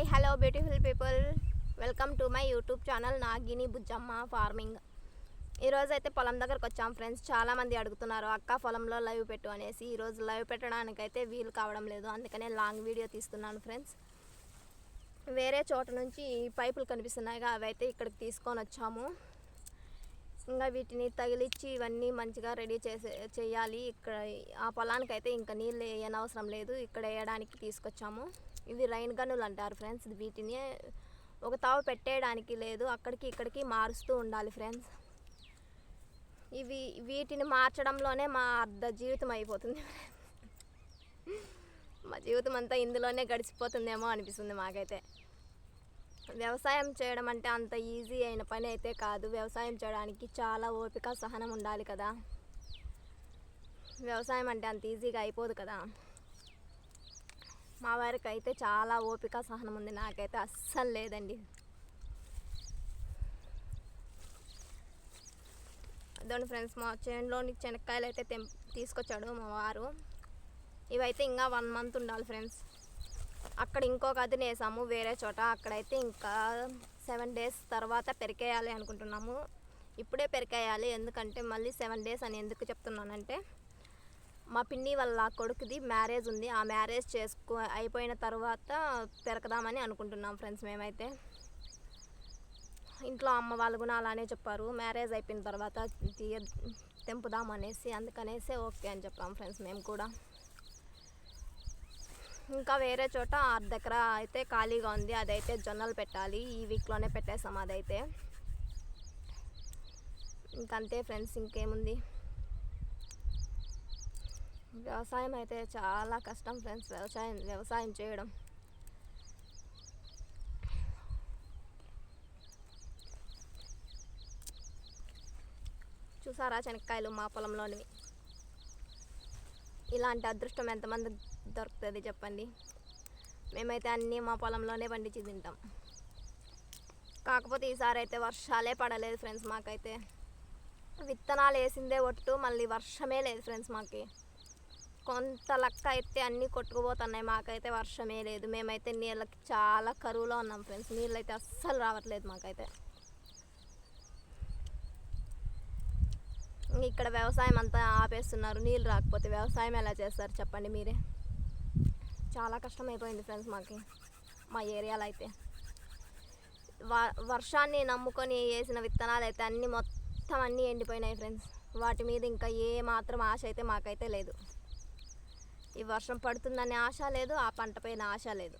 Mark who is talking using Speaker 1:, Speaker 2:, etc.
Speaker 1: Hi hello beautiful people welcome to my YouTube channel Nagini Bujjamma farming ఈరోజు అయితే పొలం దగ్గరకు వచ్చాం ఫ్రెండ్స్ చాలామంది అడుగుతున్నారు అక్క పొలంలో లైవ్ పెట్టు అనేసి. ఈరోజు లైవ్ పెట్టడానికైతే వీలు కావడం లేదు. అందుకనే లాంగ్ వీడియో తీస్తున్నాను ఫ్రెండ్స్ వేరే చోట నుంచి పైపులు కనిపిస్తున్నాయిగా అవి అయితే ఇక్కడికి తీసుకొని వచ్చాము. ఇంకా వీటిని తగిలిచ్చి ఇవన్నీ మంచిగా రెడీ చేసే చేయాలి. ఇక్కడ ఆ పొలానికి అయితే ఇంకా నీళ్ళు వేయనవసరం లేదు. ఇక్కడ వేయడానికి తీసుకొచ్చాము. ఇవి రైన్ గన్నులు అంటారు ఫ్రెండ్స్. వీటిని ఒక తావు పెట్టేయడానికి లేదు. అక్కడికి ఇక్కడికి మారుస్తూ ఉండాలి ఫ్రెండ్స్. ఇవి వీటిని మార్చడంలోనే మా అర్ధ జీవితం అయిపోతుంది. మా జీవితం అంతా ఇందులోనే గడిచిపోతుందేమో అనిపిస్తుంది మాకైతే. వ్యవసాయం చేయడం అంటే అంత ఈజీ అయిన పని అయితే కాదు. వ్యవసాయం చేయడానికి చాలా ఓపిక సహనం ఉండాలి కదా. వ్యవసాయం అంటే అంత ఈజీగా అయిపోదు కదా. మా వారికి అయితే చాలా ఓపిక సహనం ఉంది. నాకైతే అస్సలు లేదండి. అదండి ఫ్రెండ్స్ మా చేనులోని శనక్కాయలు అయితే తెం తీసుకొచ్చాడు మా వారు. ఇవైతే ఇంకా వన్ మంత్ ఉండాలి ఫ్రెండ్స్. అక్కడ ఇంకొక అదిని వేసాము వేరే చోట. అక్కడైతే ఇంకా సెవెన్ డేస్ తర్వాత పెరికేయాలి అనుకుంటున్నాము. ఇప్పుడే పెరికేయాలి ఎందుకంటే మళ్ళీ సెవెన్ డేస్ అని ఎందుకు చెప్తున్నానంటే మా పిన్ని వాళ్ళ కొడుకుది మ్యారేజ్ ఉంది. ఆ మ్యారేజ్ చేసుకో అయిపోయిన తర్వాత పెరకదామని అనుకుంటున్నాం ఫ్రెండ్స్ మేమైతే. ఇంట్లో అమ్మ వాళ్ళు కూడా అలానే చెప్పారు. మ్యారేజ్ అయిపోయిన తర్వాత తీయ తెంపుదాం అనేసి అందుకనేసి ఓకే అని చెప్పాం ఫ్రెండ్స్ మేము కూడా. ఇంకా వేరే చోట అర్ధ దగ్గర అయితే ఖాళీగా ఉంది అదైతే జొన్నలు పెట్టాలి. ఈ వీక్లోనే పెట్టేస్తాం అదైతే. ఇంకంతే ఫ్రెండ్స్ ఇంకేముంది? వ్యవసాయం అయితే చాలా కష్టం ఫ్రెండ్స్ వ్యవసాయం వ్యవసాయం చేయడం. చూసారా శనక్కాయలు మా పొలంలోనివి? ఇలాంటి అదృష్టం ఎంతమంది దొరుకుతుంది చెప్పండి. మేమైతే అన్నీ మా పొలంలోనే పండించి తింటాం. కాకపోతే ఈసారి అయితే వర్షాలే పడలేదు ఫ్రెండ్స్ మాకైతే. విత్తనాలు వేసిందే ఒట్టు మళ్ళీ వర్షమే లేదు ఫ్రెండ్స్ మాకి. కొంత లక్క అయితే అన్నీ కొట్టుకుపోతున్నాయి మాకైతే వర్షమే లేదు. మేమైతే నీళ్ళకి చాలా కరువులో ఉన్నాం ఫ్రెండ్స్. నీళ్ళు అయితే అస్సలు రావట్లేదు మాకైతే. ఇక్కడ వ్యవసాయం అంతా ఆపేస్తున్నారు. నీళ్ళు రాకపోతే వ్యవసాయం ఎలా చేస్తారు చెప్పండి మీరే. చాలా కష్టం అయిపోయింది ఫ్రెండ్స్ మాకి మా ఏరియాలో అయితే వ- వర్షాన్ని నమ్ముకొని వేసిన విత్తనాలు అయితే అన్నీ మొత్తం అన్నీ ఎండిపోయినాయి ఫ్రెండ్స్. వాటి మీద ఇంకా ఏ మాత్రం ఆశ అయితే మాకైతే లేదు. ఈ వర్షం పడుతుందనే ఆశ లేదు ఆ పంట పైన ఆశ లేదు.